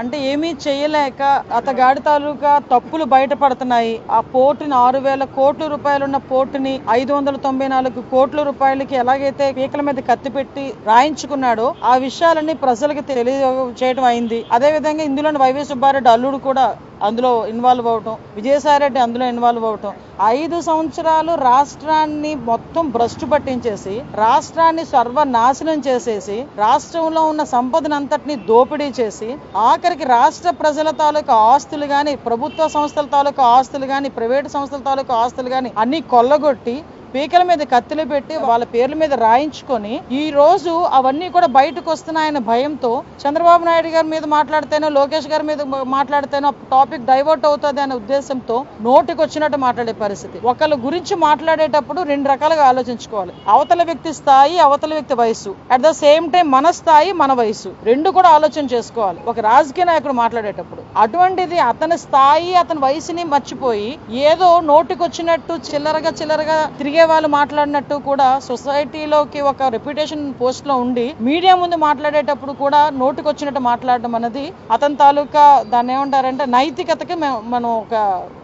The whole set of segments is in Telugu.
అంటే ఏమీ చేయలేక అతగాడి తాలూకా తప్పులు బయటపడుతున్నాయి. ఆ పోర్టుని ఆరు వేల కోట్ల రూపాయలు ఉన్న పోర్టుని ఐదు వందల తొంభై నాలుగు కోట్ల రూపాయలకి ఎలాగైతే పీకల మీద కత్తి పెట్టి రాయించుకున్నాడో ఆ విషయాలన్నీ ప్రజలకు తెలియజేయడం అయింది. అదే విధంగా వైవి సుబ్బారెడ్డి అల్లుడు కూడా అందులో ఇన్వాల్వ్ అవటం విజయసాయిరెడ్డి అందులో ఇన్వాల్వ్ అవటం ఐదు సంవత్సరాలు రాష్ట్రాన్ని మొత్తం భ్రష్టు పట్టించేసి రాష్ట్రాన్ని సర్వనాశనం చేసేసి రాష్ట్రంలో ఉన్న సంపదను అంతటిని దోపిడీ చేసి ఆఖరికి రాష్ట్ర ప్రజల తాలూకా ఆస్తులు కానీ ప్రభుత్వ సంస్థల తాలూకా ఆస్తులు కానీ ప్రైవేటు సంస్థల తాలూకా ఆస్తులు కానీ అన్ని కొల్లగొట్టి పీకల మీద కత్తులు పెట్టి వాళ్ళ పేర్ల మీద రాయించుకొని ఈ రోజు అవన్నీ కూడా బయటకు వస్తున్నాయన్న భయంతో చంద్రబాబు నాయుడు గారి మీద మాట్లాడితేనో లోకేష్ గారి మీద మాట్లాడితేనో టాపిక్ డైవర్ట్ అవుతుంది అనే ఉద్దేశంతో నోటికి వచ్చినట్టు మాట్లాడే పరిస్థితి. ఒకళ్ళ గురించి మాట్లాడేటప్పుడు రెండు రకాలుగా ఆలోచించుకోవాలి. అవతల వ్యక్తి స్థాయి అవతల వ్యక్తి వయసు. అట్ ద సేమ్ టైం మన స్థాయి మన వయసు. రెండు కూడా ఆలోచన చేసుకోవాలి. ఒక రాజకీయ నాయకుడు మాట్లాడేటప్పుడు అటువంటిది అతని స్థాయి అతని వయసుని మర్చిపోయి ఏదో నోటికొచ్చినట్టు చిల్లరగా చిల్లరగా తిరిగే వాళ్ళు మాట్లాడినట్టు కూడా సొసైటీలోకి ఒక రెప్యుటేషన్ పోస్ట్లో ఉండి మీడియా ముందు మాట్లాడేటప్పుడు కూడా నోటికి వచ్చినట్టు మాట్లాడడం అనేది అతని తాలూకా దాన్ని ఏమంటారంటే నైతికతకి మనం ఒక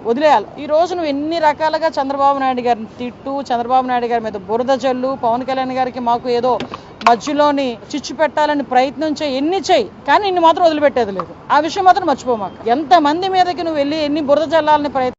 వదిలేయాలి. ఈ రోజు నువ్వు ఎన్ని రకాలుగా చంద్రబాబు నాయుడు గారిని తిట్టు చంద్రబాబు నాయుడు గారి మీద బురద జల్లు పవన్ కళ్యాణ్ గారికి మాకు ఏదో మధ్యలోని చిచ్చు పెట్టాలని ప్రయత్నం చేయి ఎన్ని చేయి కానీ ఇన్ని మాత్రం వదిలిపెట్టేది లేదు. ఆ విషయం మాత్రం మర్చిపోమాక. ఎంత మంది మీదకి నువ్వు వెళ్ళి ఎన్ని బురద జల్లాలని ప్రయత్నం